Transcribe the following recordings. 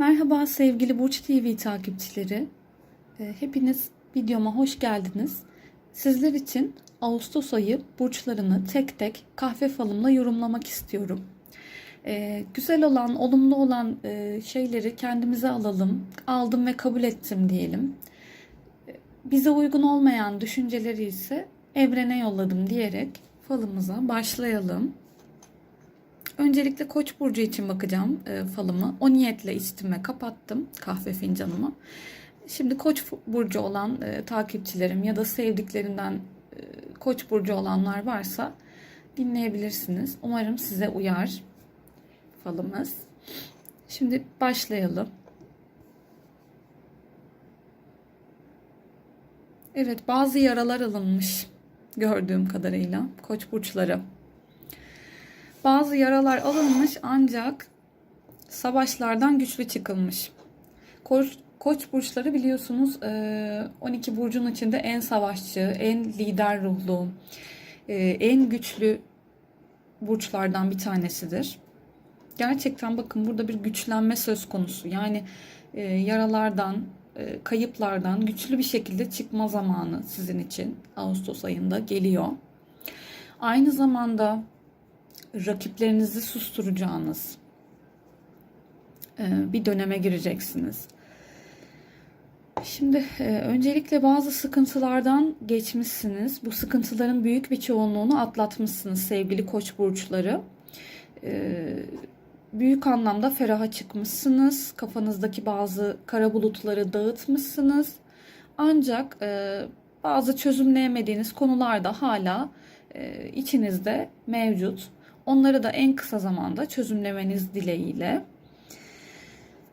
Merhaba sevgili Burç TV takipçileri. Ee, Hepiniz videoma hoş geldiniz. Sizler için Ağustos ayı burçlarını tek tek kahve falımla yorumlamak istiyorum. Ee, Güzel olan, olumlu olan e, şeyleri kendimize alalım. Aldım ve kabul ettim diyelim. Ee, Bize uygun olmayan düşünceleri ise evrene yolladım diyerek falımıza başlayalım. Öncelikle Koç burcu için bakacağım e, falımı. O niyetle içtim ve kapattım kahve fincanımı. Şimdi Koç burcu olan e, takipçilerim ya da sevdiklerinden e, Koç burcu olanlar varsa dinleyebilirsiniz. Umarım size uyar falımız. Şimdi başlayalım. Evet, bazı yaralar alınmış gördüğüm kadarıyla Koç burçları. Bazı yaralar alınmış ancak savaşlardan güçlü çıkılmış. Koç, koç burçları biliyorsunuz e, 12 burcun içinde en savaşçı, en lider ruhlu, e, en güçlü burçlardan bir tanesidir. Gerçekten bakın burada bir güçlenme söz konusu. Yani e, yaralardan, e, kayıplardan güçlü bir şekilde çıkma zamanı sizin için Ağustos ayında geliyor. Aynı zamanda rakiplerinizi susturacağınız e, bir döneme gireceksiniz. Şimdi e, öncelikle bazı sıkıntılardan geçmişsiniz. Bu sıkıntıların büyük bir çoğunluğunu atlatmışsınız sevgili koç burçları. E, büyük anlamda feraha çıkmışsınız. Kafanızdaki bazı kara bulutları dağıtmışsınız. Ancak bazı çözümleyemediğiniz konular da hala içinizde mevcut. Onları da en kısa zamanda çözümlemeniz dileğiyle.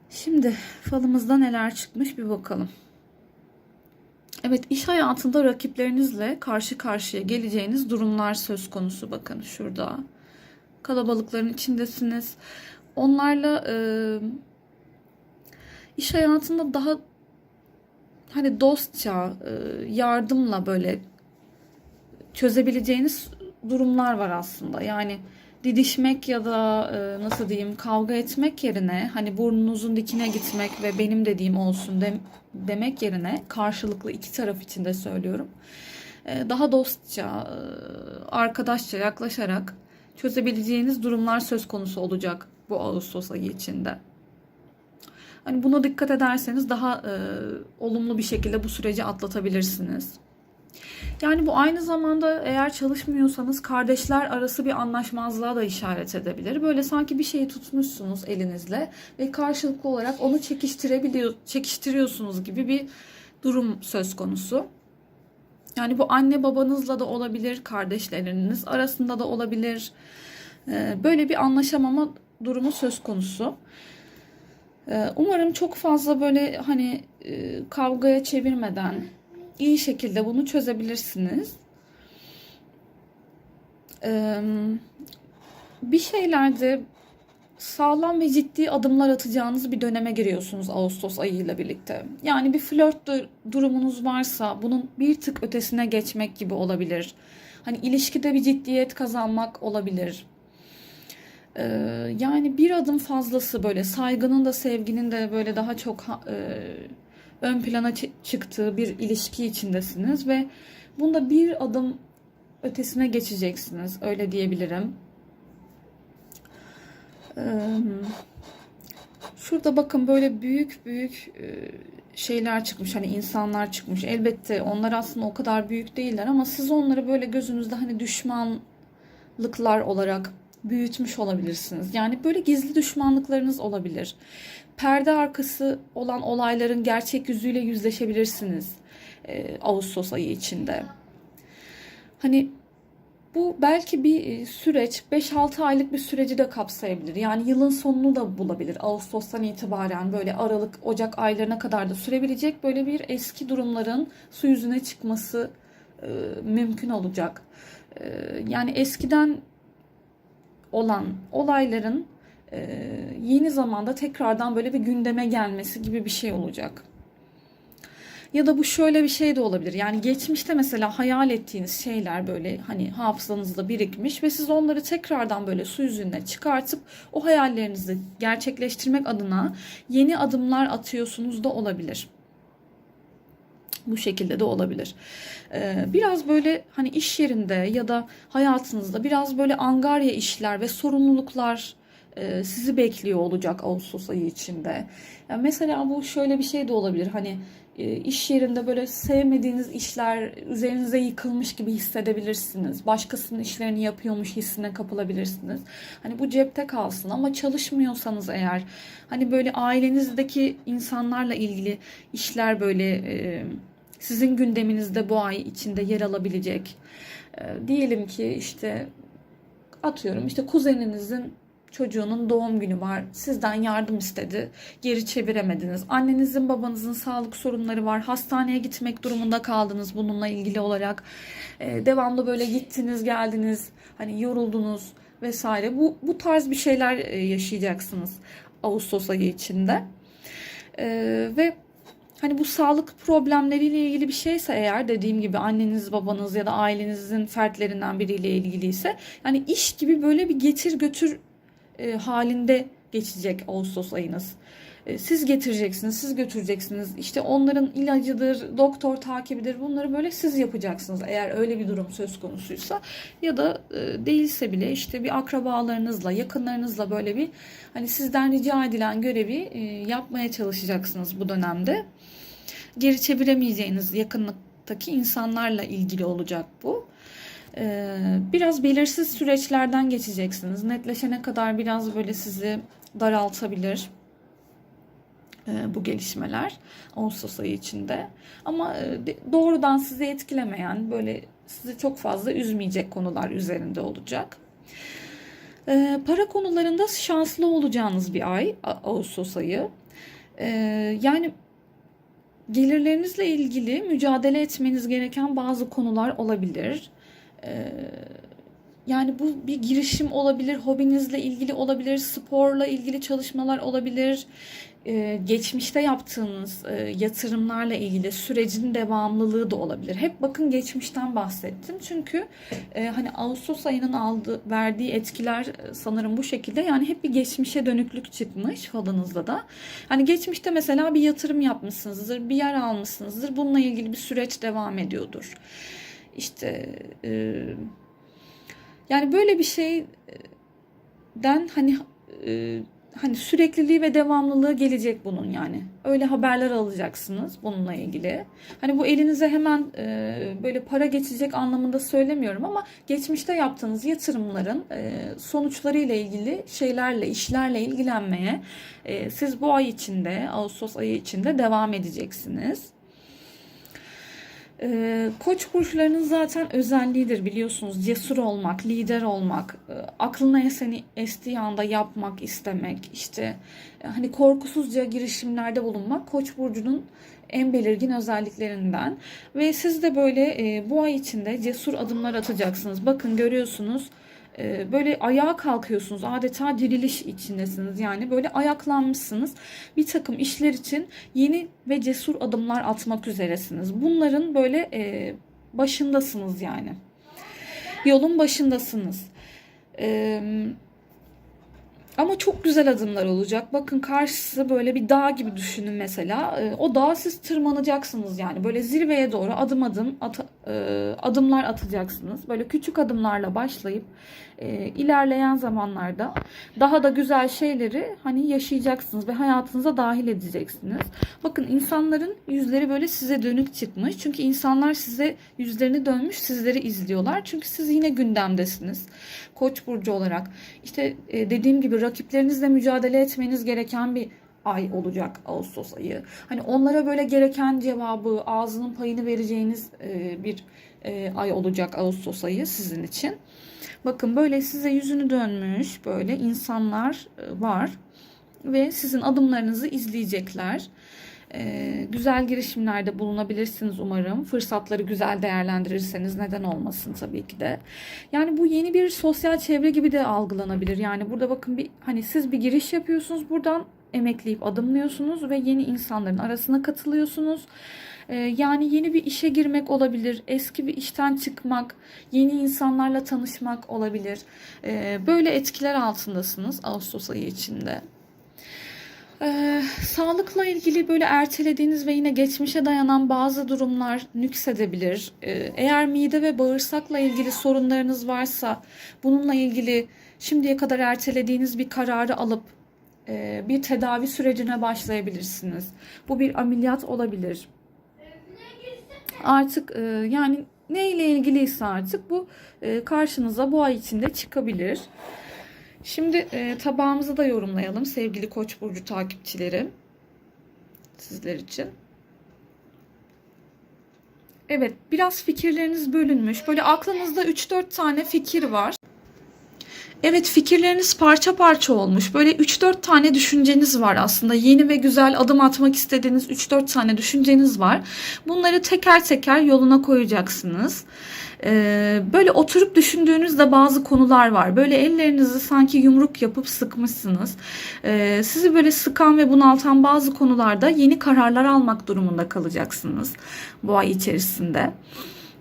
Şimdi falımızda neler çıkmış bir bakalım. Evet iş hayatında rakiplerinizle karşı karşıya geleceğiniz durumlar söz konusu. Bakın şurada kalabalıkların içindesiniz. Onlarla e, iş hayatında daha hani dostça, e, yardımla böyle çözebileceğiniz durumlar var aslında. Yani didişmek ya da e, nasıl diyeyim kavga etmek yerine hani burnunuzun dikine gitmek ve benim dediğim olsun de, demek yerine karşılıklı iki taraf için de söylüyorum. E, daha dostça, e, arkadaşça yaklaşarak çözebileceğiniz durumlar söz konusu olacak bu Ağustos ayı içinde. Hani buna dikkat ederseniz daha e, olumlu bir şekilde bu süreci atlatabilirsiniz. Yani bu aynı zamanda eğer çalışmıyorsanız kardeşler arası bir anlaşmazlığa da işaret edebilir. Böyle sanki bir şeyi tutmuşsunuz elinizle ve karşılıklı olarak onu çekiştirebiliyor, çekiştiriyorsunuz gibi bir durum söz konusu. Yani bu anne babanızla da olabilir, kardeşleriniz arasında da olabilir. Ee, böyle bir anlaşamama durumu söz konusu. Ee, umarım çok fazla böyle hani e, kavgaya çevirmeden iyi şekilde bunu çözebilirsiniz. Ee, bir şeylerde sağlam ve ciddi adımlar atacağınız bir döneme giriyorsunuz Ağustos ayıyla birlikte. Yani bir flört durumunuz varsa bunun bir tık ötesine geçmek gibi olabilir. Hani ilişkide bir ciddiyet kazanmak olabilir. Ee, yani bir adım fazlası böyle saygının da sevginin de böyle daha çok e, ön plana çıktığı bir ilişki içindesiniz ve bunda bir adım ötesine geçeceksiniz. Öyle diyebilirim. Şurada bakın böyle büyük büyük şeyler çıkmış. Hani insanlar çıkmış. Elbette onlar aslında o kadar büyük değiller ama siz onları böyle gözünüzde hani düşmanlıklar olarak büyütmüş olabilirsiniz. Yani böyle gizli düşmanlıklarınız olabilir. Perde arkası olan olayların gerçek yüzüyle yüzleşebilirsiniz e, Ağustos ayı içinde. Hani bu belki bir e, süreç 5-6 aylık bir süreci de kapsayabilir. Yani yılın sonunu da bulabilir. Ağustos'tan itibaren böyle Aralık, Ocak aylarına kadar da sürebilecek böyle bir eski durumların su yüzüne çıkması e, mümkün olacak. E, yani eskiden olan olayların e, yeni zamanda tekrardan böyle bir gündeme gelmesi gibi bir şey olacak. Ya da bu şöyle bir şey de olabilir. Yani geçmişte mesela hayal ettiğiniz şeyler böyle hani hafızanızda birikmiş ve siz onları tekrardan böyle su yüzüne çıkartıp o hayallerinizi gerçekleştirmek adına yeni adımlar atıyorsunuz da olabilir. Bu şekilde de olabilir. Ee, biraz böyle hani iş yerinde ya da hayatınızda biraz böyle angarya işler ve sorumluluklar e, sizi bekliyor olacak Ağustos ayı içinde. Yani mesela bu şöyle bir şey de olabilir. Hani e, iş yerinde böyle sevmediğiniz işler üzerinize yıkılmış gibi hissedebilirsiniz. Başkasının işlerini yapıyormuş hissine kapılabilirsiniz. Hani bu cepte kalsın ama çalışmıyorsanız eğer hani böyle ailenizdeki insanlarla ilgili işler böyle e, sizin gündeminizde bu ay içinde yer alabilecek. E, diyelim ki işte atıyorum işte kuzeninizin çocuğunun doğum günü var. Sizden yardım istedi. Geri çeviremediniz. Annenizin babanızın sağlık sorunları var. Hastaneye gitmek durumunda kaldınız bununla ilgili olarak. Ee, devamlı böyle gittiniz geldiniz. Hani yoruldunuz vesaire. Bu, bu tarz bir şeyler e, yaşayacaksınız Ağustos ayı içinde. Ee, ve Hani bu sağlık problemleriyle ilgili bir şeyse eğer dediğim gibi anneniz babanız ya da ailenizin fertlerinden biriyle ilgiliyse yani iş gibi böyle bir getir götür e, halinde geçecek Ağustos ayınız. E, siz getireceksiniz, siz götüreceksiniz. İşte onların ilacıdır, doktor takibidir. Bunları böyle siz yapacaksınız eğer öyle bir durum söz konusuysa. Ya da e, değilse bile işte bir akrabalarınızla, yakınlarınızla böyle bir hani sizden rica edilen görevi e, yapmaya çalışacaksınız bu dönemde. Geri çeviremeyeceğiniz yakınlıktaki insanlarla ilgili olacak bu. Biraz belirsiz süreçlerden geçeceksiniz. Netleşene kadar biraz böyle sizi daraltabilir bu gelişmeler Ağustos ayı içinde. Ama e, doğrudan sizi etkilemeyen, böyle sizi çok fazla üzmeyecek konular üzerinde olacak. Ee, para konularında şanslı olacağınız bir ay Ağustos ayı. Yani gelirlerinizle ilgili mücadele etmeniz gereken bazı konular olabilir. Yani bu bir girişim olabilir, hobinizle ilgili olabilir, sporla ilgili çalışmalar olabilir. Ee, geçmişte yaptığınız e, yatırımlarla ilgili sürecin devamlılığı da olabilir. Hep bakın geçmişten bahsettim. Çünkü e, hani Ağustos ayının aldığı, verdiği etkiler e, sanırım bu şekilde. Yani hep bir geçmişe dönüklük çıkmış falınızda da. Hani geçmişte mesela bir yatırım yapmışsınızdır, bir yer almışsınızdır. Bununla ilgili bir süreç devam ediyordur. İşte e, yani böyle bir şeyden hani e, hani sürekliliği ve devamlılığı gelecek bunun yani. Öyle haberler alacaksınız bununla ilgili. Hani bu elinize hemen e, böyle para geçecek anlamında söylemiyorum ama geçmişte yaptığınız yatırımların e, sonuçları ile ilgili şeylerle, işlerle ilgilenmeye e, siz bu ay içinde, Ağustos ayı içinde devam edeceksiniz. Ee, koç burçlarının zaten özelliğidir biliyorsunuz. Cesur olmak, lider olmak, e, aklına eseni estiği anda yapmak istemek, işte e, hani korkusuzca girişimlerde bulunmak Koç burcunun en belirgin özelliklerinden. Ve siz de böyle e, bu ay içinde cesur adımlar atacaksınız. Bakın görüyorsunuz ee, böyle ayağa kalkıyorsunuz. Adeta diriliş içindesiniz. Yani böyle ayaklanmışsınız. Bir takım işler için yeni ve cesur adımlar atmak üzeresiniz. Bunların böyle e, başındasınız yani. Yolun başındasınız. Eee ama çok güzel adımlar olacak. Bakın karşısı böyle bir dağ gibi düşünün mesela. Ee, o dağa siz tırmanacaksınız yani. Böyle zirveye doğru adım adım at, e, adımlar atacaksınız. Böyle küçük adımlarla başlayıp e, ilerleyen zamanlarda daha da güzel şeyleri hani yaşayacaksınız ve hayatınıza dahil edeceksiniz. Bakın insanların yüzleri böyle size dönük çıkmış. Çünkü insanlar size yüzlerini dönmüş, sizleri izliyorlar. Çünkü siz yine gündemdesiniz. Koç burcu olarak. İşte e, dediğim gibi rakiplerinizle mücadele etmeniz gereken bir ay olacak Ağustos ayı. Hani onlara böyle gereken cevabı, ağzının payını vereceğiniz e, bir e, ay olacak Ağustos ayı sizin için. Bakın böyle size yüzünü dönmüş böyle insanlar var ve sizin adımlarınızı izleyecekler. Ee, güzel girişimlerde bulunabilirsiniz umarım. Fırsatları güzel değerlendirirseniz neden olmasın tabii ki de. Yani bu yeni bir sosyal çevre gibi de algılanabilir. Yani burada bakın bir hani siz bir giriş yapıyorsunuz buradan emekleyip adımlıyorsunuz ve yeni insanların arasına katılıyorsunuz. Ee, yani yeni bir işe girmek olabilir, eski bir işten çıkmak, yeni insanlarla tanışmak olabilir. Ee, böyle etkiler altındasınız Ağustos ayı içinde. Ee, sağlıkla ilgili böyle ertelediğiniz ve yine geçmişe dayanan bazı durumlar nüksedebilir. Ee, eğer mide ve bağırsakla ilgili sorunlarınız varsa bununla ilgili şimdiye kadar ertelediğiniz bir kararı alıp e, bir tedavi sürecine başlayabilirsiniz. Bu bir ameliyat olabilir. Artık e, yani ne ile ilgiliyse artık bu e, karşınıza bu ay içinde çıkabilir. Şimdi e, tabağımızı da yorumlayalım sevgili Koç burcu takipçileri. Sizler için. Evet, biraz fikirleriniz bölünmüş. Böyle aklınızda 3-4 tane fikir var. Evet, fikirleriniz parça parça olmuş. Böyle 3-4 tane düşünceniz var aslında. Yeni ve güzel adım atmak istediğiniz 3-4 tane düşünceniz var. Bunları teker teker yoluna koyacaksınız. Ee, böyle oturup düşündüğünüzde bazı konular var. Böyle ellerinizi sanki yumruk yapıp sıkmışsınız. Ee, sizi böyle sıkan ve bunaltan bazı konularda yeni kararlar almak durumunda kalacaksınız bu ay içerisinde.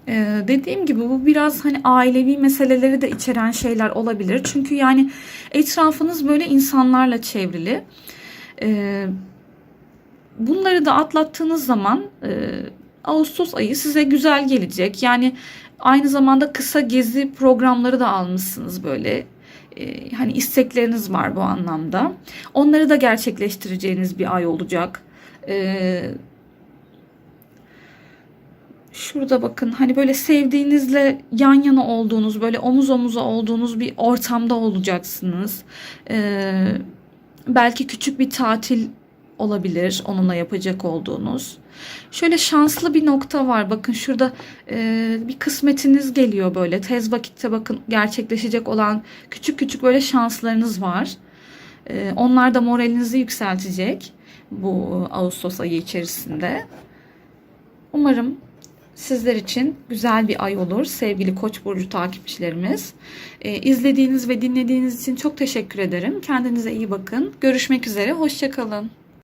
Ee, dediğim gibi bu biraz hani ailevi meseleleri de içeren şeyler olabilir. Çünkü yani etrafınız böyle insanlarla çevrili. Ee, bunları da atlattığınız zaman e, Ağustos ayı size güzel gelecek. Yani aynı zamanda kısa gezi programları da almışsınız böyle. Ee, hani istekleriniz var bu anlamda. Onları da gerçekleştireceğiniz bir ay olacak. Ee, Şurada bakın hani böyle sevdiğinizle yan yana olduğunuz böyle omuz omuza olduğunuz bir ortamda olacaksınız. Ee, belki küçük bir tatil olabilir onunla yapacak olduğunuz. Şöyle şanslı bir nokta var. Bakın şurada e, bir kısmetiniz geliyor böyle. Tez vakitte bakın gerçekleşecek olan küçük küçük böyle şanslarınız var. E, onlar da moralinizi yükseltecek bu Ağustos ayı içerisinde. Umarım sizler için güzel bir ay olur sevgili Koç burcu takipçilerimiz. Ee, izlediğiniz ve dinlediğiniz için çok teşekkür ederim. Kendinize iyi bakın. Görüşmek üzere. Hoşçakalın.